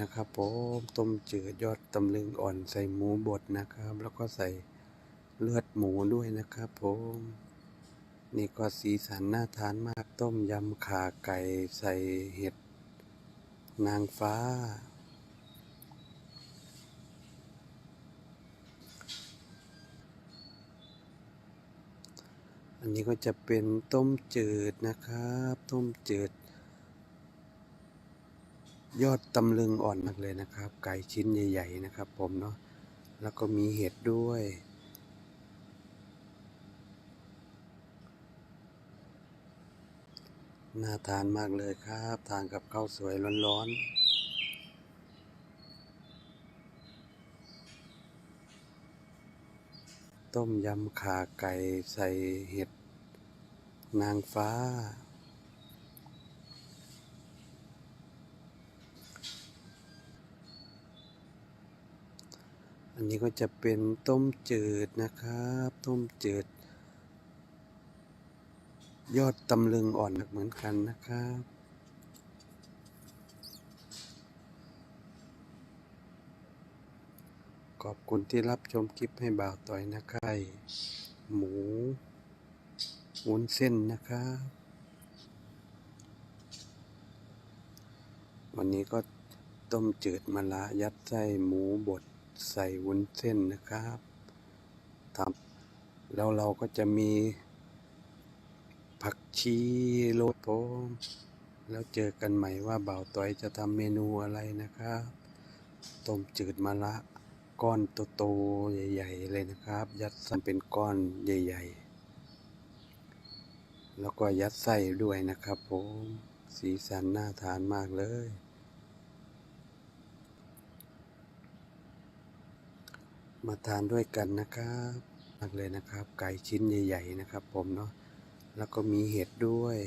นะครับผมต้มจืดยอดตำลึงอ่อนใส่หมูบดนะครับ แล้วก็ใส่เลือดหมูด้วยนะครับผมนี่ก็สีสันน่าทานมากต้มยำขาไก่ใส่เห็ด นางฟ้า อันนี้ก็จะเป็นต้มจืดนะครับ ต้มจืด ยอดตำลึงอ่อนมากเลยนะครับ ไก่ชิ้นใหญ่ๆนะครับ ผมเนาะแล้วก็มีเห็ดด้วย น่าทานมากเลยครับ ทานกับข้าวสวยร้อนๆต้มยำขาไก่ใส่เห็ด นางฟ้า นนี้ก็จะเป็นต้มจืดนะครับ ต้มจืด ยอดตำลึงอ่อนเหมือนกันนะครับขอบคุณที่รับชมคลิปให้บ่าวต่อยนะครับหมูวุ้นเส้นนะครับ วันนี้ก็ต้มจืดมะระยัดไส้หมูบด ใส่วุ้นเส้นนะครับทำแล้วเราก็จะมี ผักชีโรยโผมแล้วเจอกันใหม่ว่าบ่าวต้อยจะทำเมนูอะไรนะครับ ต้มจืดมะระก้อนโตๆใหญ่ ๆ เลยนะครับ ยัดใส่เป็นก้อนใหญ่ ๆ แล้วก็ยัดไส้ด้วยนะครับผม สีสันน่าทานมากเลย มาทานด้วยกันนะครับมากเลยนะครับ ไก่ชิ้นใหญ่ ๆ นะครับ ผมเนาะแล้วก็มีเห็ดด้วย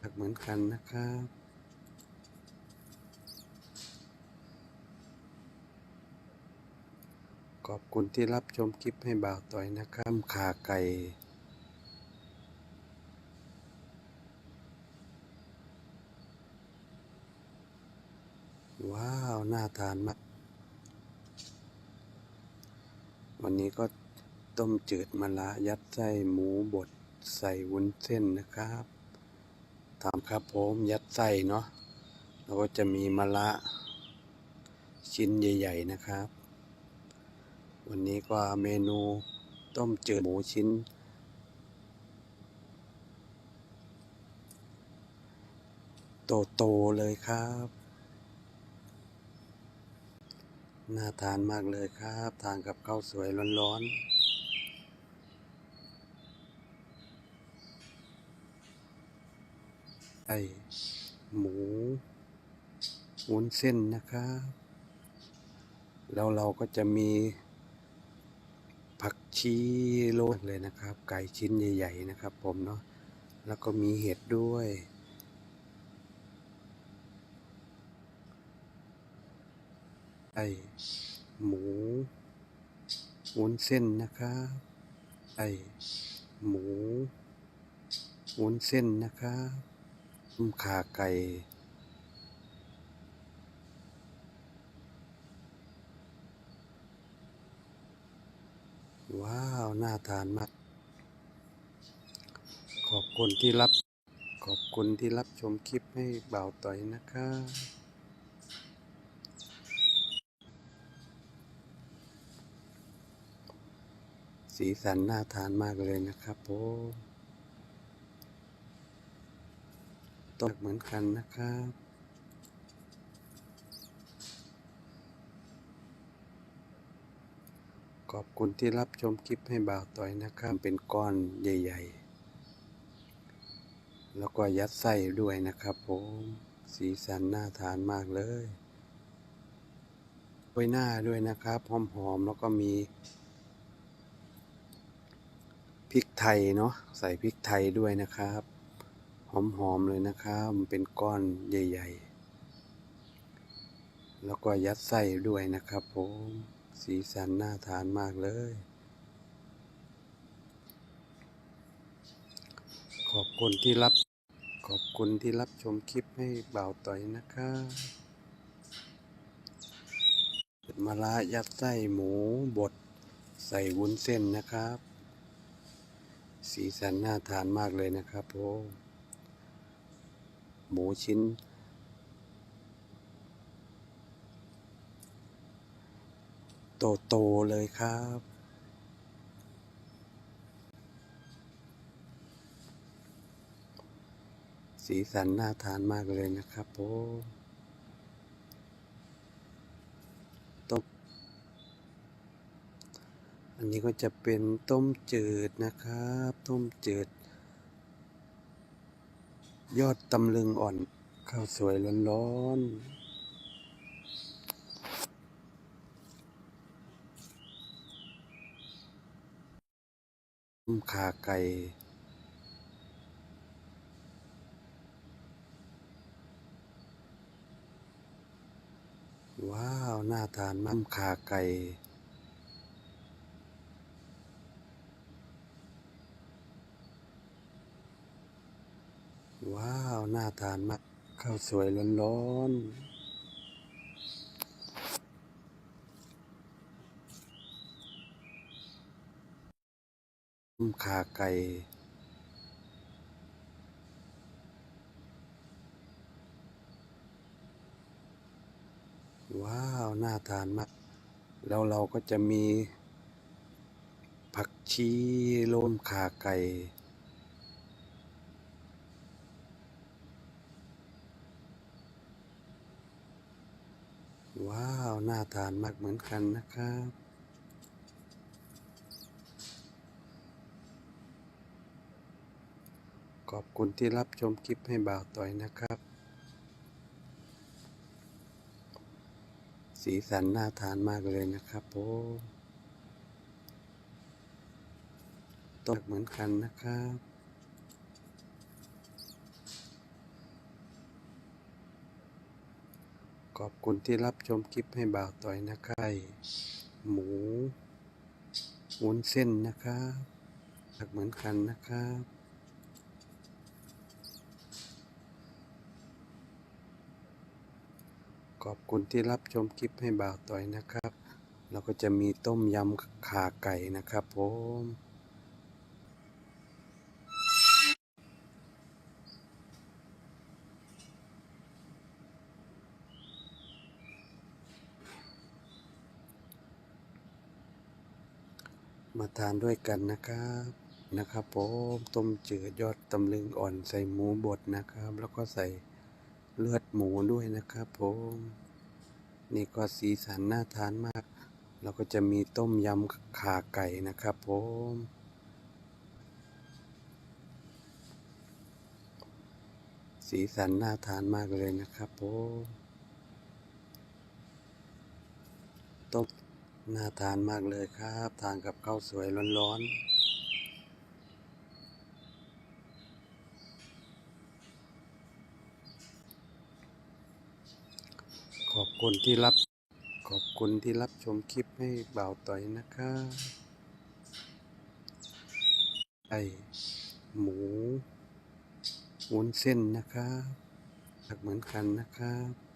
พักเหมือนกันนะครับขอบคุณที่รับชมคลิปให้บ่าวต่อยนะครับขาไก่ ว้าว น่าทานมาก วันนี้ก็ต้มจืดมะระยัดไส้หมูบดใส่วุ้นเส้นนะครับทำครับผมยัดไส้เนาะแล้วก็จะมีมะระชิ้นใหญ่ ๆ นะครับ วันนี้ก็เมนูต้มจืดหมูชิ้น โต ๆ เลยครับ น่าทานมากเลยครับ ทานกับข้าวสวยร้อนๆไอหมูวุ้นเส้นนะครับ แล้วเราก็จะมี ผักชีโรยเลยนะครับ ไก่ชิ้นใหญ่ ๆ นะครับ ผมเนาะแล้วก็มีเห็ดด้วย ไอหมูวุ้นเส้นนะครับไอหมูวุ้นเส้นนะครับต้มขาไก่ว้าว น่าทานมาก ขอบคุณที่รับ ขอบคุณที่รับชมคลิปให้บ่าวต่อยนะครับ สีสันน่าทานมากเลยนะครับผมต้มเหมือนกันนะครับขอบคุณที่รับชมคลิปให้บ่าวต่อยนะครับ เป็นก้อนใหญ่ ๆ แล้วก็ยัดไส้ด้วยนะครับผม สีสันน่าทานมากเลยไว้หน้าด้วยนะครับ หอม ๆ แล้วก็มี พริกไทยเนาะใส่พริกไทยด้วยนะครับ หอมๆเลยนะครับเป็นก้อนใหญ่ ๆ แล้วก็ยัดไส้ด้วยนะครับผมสีสันน่าทานมากเลย ขอบคุณที่รับขอบคุณที่รับชมคลิปให้บ่าวต่อยนะครับมะระยัดไส้หมูบดใส่วุ้นเส้นนะครับ สีสันน่าทานมากเลยนะครับผมหมูชิ้น โตๆเลยครับ สีสันน่าทานมากเลยนะครับผมอั นนี้ก็จะเป็นต้มจืดนะครับ ต้มจืด ยอดตำลึงอ่อน ข้าวสวยร้อนๆต้มขาไก่ว้าว น่าทานมากขาไก่ ว้าวน่าทานมากข้าวสวยร้อนๆต้มขาไก่ว้าว น่าทานมาก แล้วเราก็จะมี ผักชีโรมขาไก่ ว้าว น่าทานมากเหมือนกันนะครับ ขอบคุณที่รับชมคลิปให้บ่าวต่อยนะครับ สีสันน่าทานมากเลยนะครับผมต้มเหมือนกันนะครับ ขอบคุณที่รับชมคลิปให้บ่าวต่อยนะครับ หมูวุ้นเส้นนะครับเหมือนกันนะครับขอบคุณที่รับชมคลิปให้บ่าวต่อยนะครับ เราก็จะมีต้มยำขาไก่นะครับผม มาทานด้วยกันนะครับนะครับผมต้มจืดยอดตำลึงอ่อนใส่หมูบดนะครับ แล้วก็ใส่เลือดหมูด้วยนะครับผมนี่ก็สีสันน่าทานมาก แล้วก็จะมีต้มยำขาไก่นะครับผมสีสันน่าทานมากเลยนะครับผมต้ม น่าทานมากเลยครับ ทานกับข้าวสวยร้อนๆขอบคุณที่รับ ขอบคุณที่รับชมคลิปให้เบาต่อยนะครับไอหมูวุ้นเส้นนะครับเหมือนกันนะครับ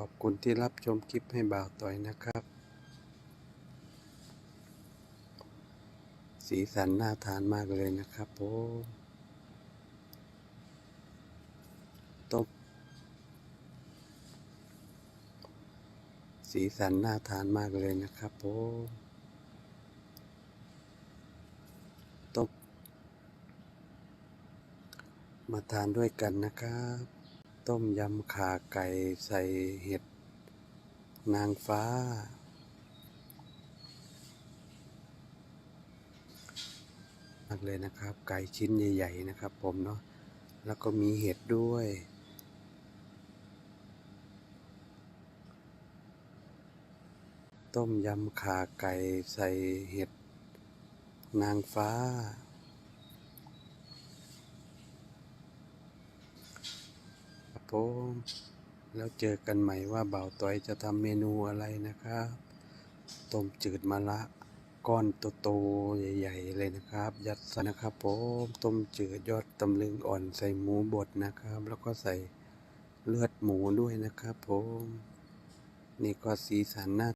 ขอบคุณที่รับชมคลิปให้บ่าวต่อยนะครับ สีสันน่าทานมากเลยนะครับผมต้มสีสันน่าทานมากเลยนะครับผมต้มมาทานด้วยกันนะครับ ต้มยำขาไก่ใส่เห็ด นางฟ้า มากเลยนะครับ ไก่ชิ้นใหญ่ ๆ นะครับ ผมเนาะ แล้วก็มีเห็ดด้วย ต้มยำขาไก่ใส่เห็ด นางฟ้า ครับ ผมแล้วเจอกันใหม่ว่าบ่าวต้อยจะทำเมนูอะไรนะครับต้มจืดมะระก้อนโตๆใหญ่ ๆ เลยนะครับ ยัดใส่นะครับผมต้มจืดยอดตำลึงอ่อนใส่หมูบดนะครับ แล้วก็ใส่เลือดหมูด้วยนะครับผม นี่ก็สีสันน่า